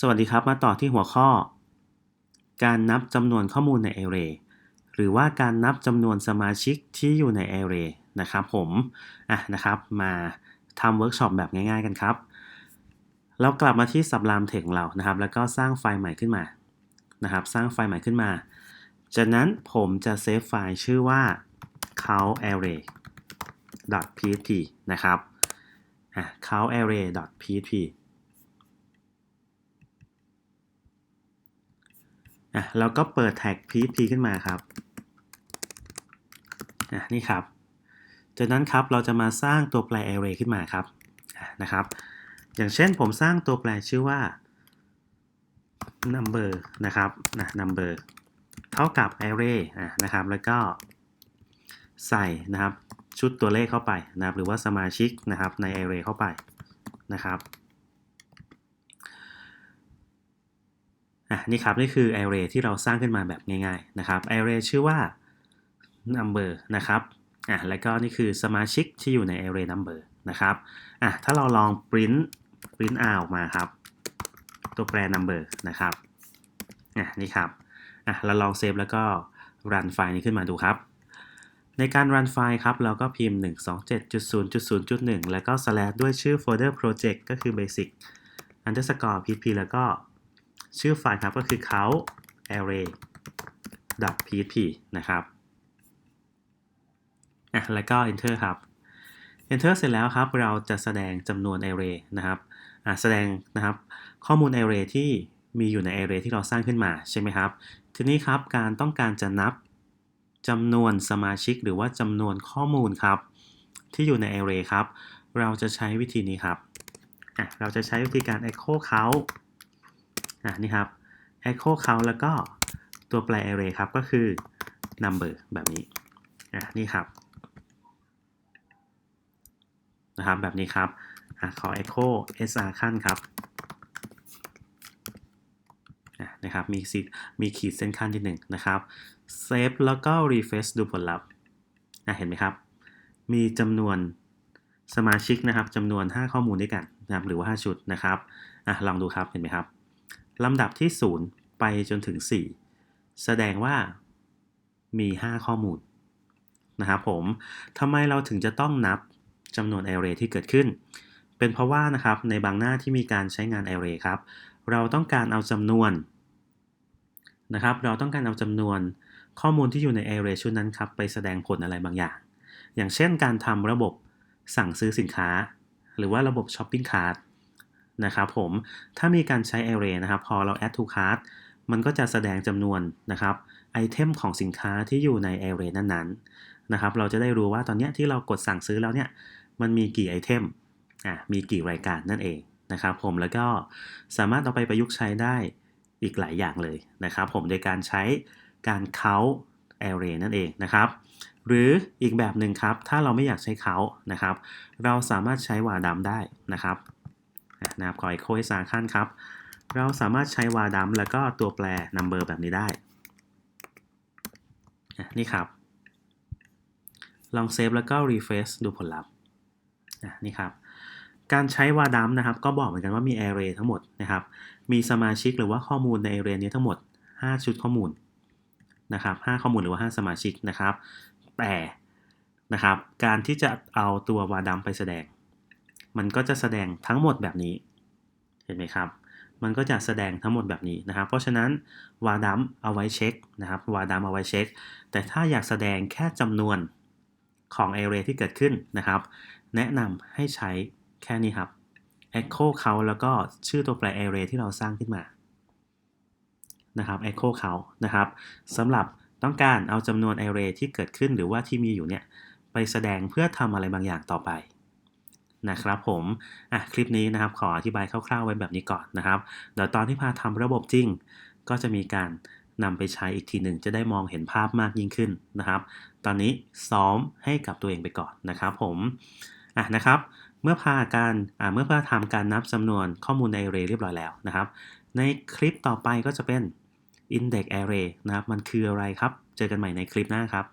สวัสดีครับ มาต่อที่หัวข้อ การนับจำนวนข้อมูลใน Array หรือว่าการนับจำนวนสมาชิกที่อยู่ใน Array นะครับผมอะนะครับมาทำเวิร์กช็อปแบบง่ายๆกันครับ เรากลับมาที่ Sublime Text ของเรานะครับ แล้วก็สร้างไฟล์ใหม่ขึ้นมานะครับ สร้างไฟล์ใหม่ขึ้นมา จากนั้นผมจะเซฟไฟล์ชื่อว่า count array php นะครับอะ count array php อะแล้วก็เปิดแท็ก php ขึ้นมาครับอะนี่ครับ จากนั้นครับเราจะมาสร้างตัวแปร array ขึ้นมาครับนะครับ อย่างเช่นผมสร้างตัวแปรชื่อว่า number นะครับนะ number เท่ากับ array นะครับ แล้วก็ใส่นะครับชุดตัวเลขเข้าไปนะครับ หรือว่าสมาชิกนะครับใน array เข้าไปนะครับ อะนี่ครับนี่คือ array ที่เราสร้างขึ้นมาแบบง่ายๆนะครับ array ชื่อว่า number นะครับอะแล้วก็นี่คือสมาชิกที่อยู่ใน array number นะครับอะถ้าเราลอง print print out ออกมาครับ ตัวแปร number นะครับอะนี่ครับอะเราลองเซฟแล้วก็ run ไฟล์นี้ขึ้นมาดูครับ ในการ run ไฟล์ครับ เราก็พิมพ์ 127.0.0.1 แล้วก็ slash ด้วยชื่อ folder project ก็คือ basic underscore pp แล้วก็ ชื่อไฟล์ครับก็คือ count array php นะครับอะแล้วก็ enter ครับ enter เสร็จแล้วครับ เราจะแสดงจำนวน array นะครับอะแสดงนะครับข้อมูล array ที่มีอยู่ใน array ที่เราสร้างขึ้นมาใช่ไหมครับ ทีนี้ครับการต้องการจะนับจำนวนสมาชิกหรือว่าจำนวนข้อมูลครับ ที่อยู่ใน array ครับ เราจะใช้วิธีนี้ครับอะเราจะใช้วิธีการ echo count อะนี่ครับ echo count แล้วก็ตัวแปร array ครับก็คือ number แบบนี้อะนี่ครับนะครับแบบนี้ครับอะขอ echo sr ขั้นครับนะครับมีขีมีขีดเส้นขั้นที่หนึ่งนะครับเซฟแล้วก็ refresh ดูผลลัพธ์อะเห็นไหมครับ มีจำนวนสมาชิกนะครับจำนวน 5 ข้อมูลด้วยกันนะครับหรือว่า 5 ชุดนะครับอะลองดูครับเห็นไหมครับ ลำดับที่ 0 ไปจนถึง 4 แสดงว่ามี 5 ข้อมูลนะครับผมทำไมเราถึงจะต้องนับจำนวน array ที่เกิดขึ้น เป็นเพราะว่านะครับในบางหน้าที่มีการใช้งาน array ครับ เราต้องการเอาจำนวนนะครับ เราต้องการเอาจำนวนข้อมูลที่อยู่ใน array ชุดนั้นครับ ไปแสดงผลอะไรบางอย่าง อย่างเช่นการทำระบบสั่งซื้อสินค้า หรือว่าระบบ shopping cart นะครับผม ถ้ามีการใช้ array นะครับ พอเรา add to cart มันก็จะแสดงจำนวนนะครับไอเทมของสินค้าที่อยู่ใน array นั้นๆนะครับ เราจะได้รู้ว่าตอนนี้ที่เรากดสั่งซื้อแล้วเนี่ย มันมีกี่ไอเทม อะมีกี่รายการนั่นเองนะครับผม แล้วก็สามารถเอาไปประยุกต์ใช้ได้อีกหลายอย่างเลยนะครับผม โดยการใช้การ count array นั่นเองนะครับ หรืออีกแบบหนึ่งครับ ถ้าเราไม่อยากใช้ count นะครับ เราสามารถใช้วาดัมได้นะครับ นะครับขอ echo ให้สาขั้นครับ เราสามารถใช้วาดัมแล้วก็ตัวแปร number แบบนี้ได้ นี่ครับ ลองเซฟแล้วก็ refresh ดูผลลัพธ์นี่ครับ การใช้วาดัมนะครับ ก็บอกเหมือนกันว่ามี array ทั้งหมดนะครับ มีสมาชิกหรือว่าข้อมูลใน array นี้ทั้งหมด 5 ชุดข้อมูลนะครับ5ข้อมูลหรือว่า 5 สมาชิกนะครับ แต่นะครับ การที่จะเอาตัววาดัมไปแสดง มันก็จะแสดงทั้งหมดแบบนี้ เห็นไหมครับ มันก็จะแสดงทั้งหมดแบบนี้นะครับ เพราะฉะนั้นวาดัมเอาไว้เช็คนะครับวาดัมเอาไว้เช็ค แต่ถ้าอยากแสดงแค่จำนวนของ array ที่เกิดขึ้นนะครับ แนะนำให้ใช้แค่นี้ครับ echo count แล้วก็ชื่อตัวแปร array ที่เราสร้างขึ้นมานะครับ echo count นะครับสำหรับต้องการเอาจำนวน array ที่เกิดขึ้นหรือว่าที่มีอยู่เนี่ย ไปแสดงเพื่อทำอะไรบางอย่างต่อไป นะครับผมอะคลิปนี้นะครับขออธิบายคร่าวๆไว้แบบนี้ก่อนนะครับเดี๋ยวตอนที่พาทำระบบจริง ก็จะมีการนำไปใช้อีกทีหนึ่งจะได้มองเห็นภาพมากยิ่งขึ้นนะครับ ตอนนี้ซ้อมให้กับตัวเองไปก่อนนะครับผมอะนะครับเมื่อพาการอ่าเมื่อพาทำการนับจำนวนข้อมูลใน array เรียบร้อยแล้วนะครับ ในคลิปต่อไปก็จะเป็น index array นะครับ มันคืออะไรครับ เจอกันใหม่ในคลิปหน้าครับ